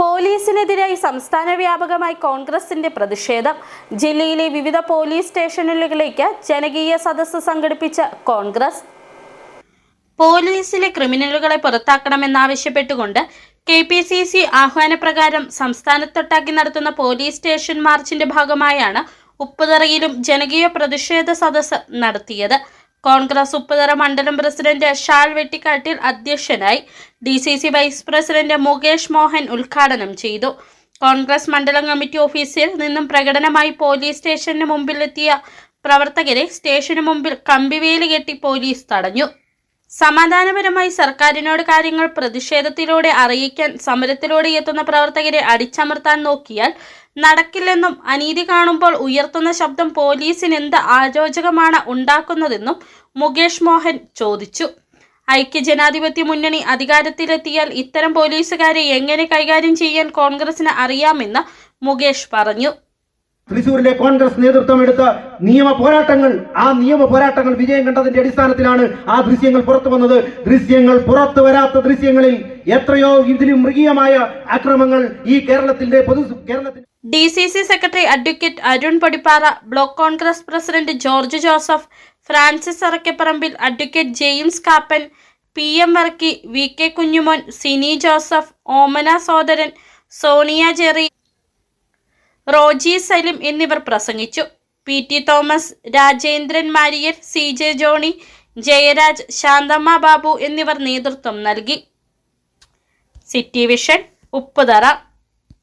പോലീസിനെതിരായി സംസ്ഥാന വ്യാപകമായി കോൺഗ്രസിന്റെ പ്രതിഷേധം. ജില്ലയിലെ വിവിധ പോലീസ് സ്റ്റേഷനുകളിലേക്ക് ജനകീയ സദസ്സ് സംഘടിപ്പിച്ച കോൺഗ്രസ്. പോലീസിലെ ക്രിമിനലുകളെ പുറത്താക്കണമെന്നാവശ്യപ്പെട്ടുകൊണ്ട് കെ പി സി സി ആഹ്വാനപ്രകാരം സംസ്ഥാനത്തൊട്ടാക്കി നടത്തുന്ന പോലീസ് സ്റ്റേഷൻ മാർച്ചിന്റെ ഭാഗമായാണ് ഉപ്പുതറയിലും ജനകീയ പ്രതിഷേധ സദസ്സ് നടത്തിയത്. കോൺഗ്രസ് ഉപ്പുതറ മണ്ഡലം പ്രസിഡന്റ് ഷാൽ വെട്ടിക്കാട്ടിൽ അധ്യക്ഷനായി D C C vice president Mukesh Mohan ഉദ്ഘാടനം ചെയ്തു. കോൺഗ്രസ് മണ്ഡലം കമ്മിറ്റി ഓഫീസിൽ നിന്നും പ്രകടനമായി പോലീസ് സ്റ്റേഷന് മുമ്പിലെത്തിയ പ്രവർത്തകരെ സ്റ്റേഷന് മുമ്പിൽ കമ്പിവേലി കെട്ടി പോലീസ് തടഞ്ഞു. സമാധാനപരമായി സർക്കാരിനോട് കാര്യങ്ങൾ പ്രതിഷേധത്തിലൂടെ അറിയിക്കാൻ സമരത്തിലൂടെ എത്തുന്ന പ്രവർത്തകരെ അടിച്ചമർത്താൻ നോക്കിയാൽ നടക്കില്ലെന്നും അനീതി കാണുമ്പോൾ ഉയർത്തുന്ന ശബ്ദം പോലീസിന് എന്ത് ആരോചകമാണ് ഉണ്ടാക്കുന്നതെന്നും മുകേഷ് മോഹൻ ചോദിച്ചു. ഐക്യജനാധിപത്യ മുന്നണി അധികാരത്തിലെത്തിയാൽ ഇത്തരം പോലീസുകാരെ എങ്ങനെ കൈകാര്യം ചെയ്യാൻ കോൺഗ്രസിന് അറിയാമെന്ന് മുകേഷ് പറഞ്ഞു. തൃശൂരിലെ കോൺഗ്രസ് നേതൃത്വം എടുത്ത നിയമ പോരാട്ടങ്ങൾ ആ നിയമ പോരാട്ടങ്ങൾ വിജയം കണ്ടതിന്റെ അടിസ്ഥാനത്തിലാണ് ആ ദൃശ്യങ്ങൾ പുറത്തു വന്നത്. ദൃശ്യങ്ങൾ പുറത്തു വരാത്ത ദൃശ്യങ്ങളിൽ എത്രയോ ഇതിലും മൃഗീയമായ അക്രമങ്ങൾ ഈ കേരളത്തിന്റെ പൊതു കേരളത്തിൽ D C C secretary advocate Arun Padippara block Congress president George Joseph Francis Arakkaparambil advocate James Kappan P M Varkey V K Kunjumon Sini Joseph Omana Sodaran Sonia Jerry Roji Salim എന്നിവർ പ്രസംഗിച്ചു. P T Thomas Rajendran Mariyar C J Johny Jayaraj Santhamma Babu എന്നിവർ നേതൃത്വം നൽകി. City vision Upputhara.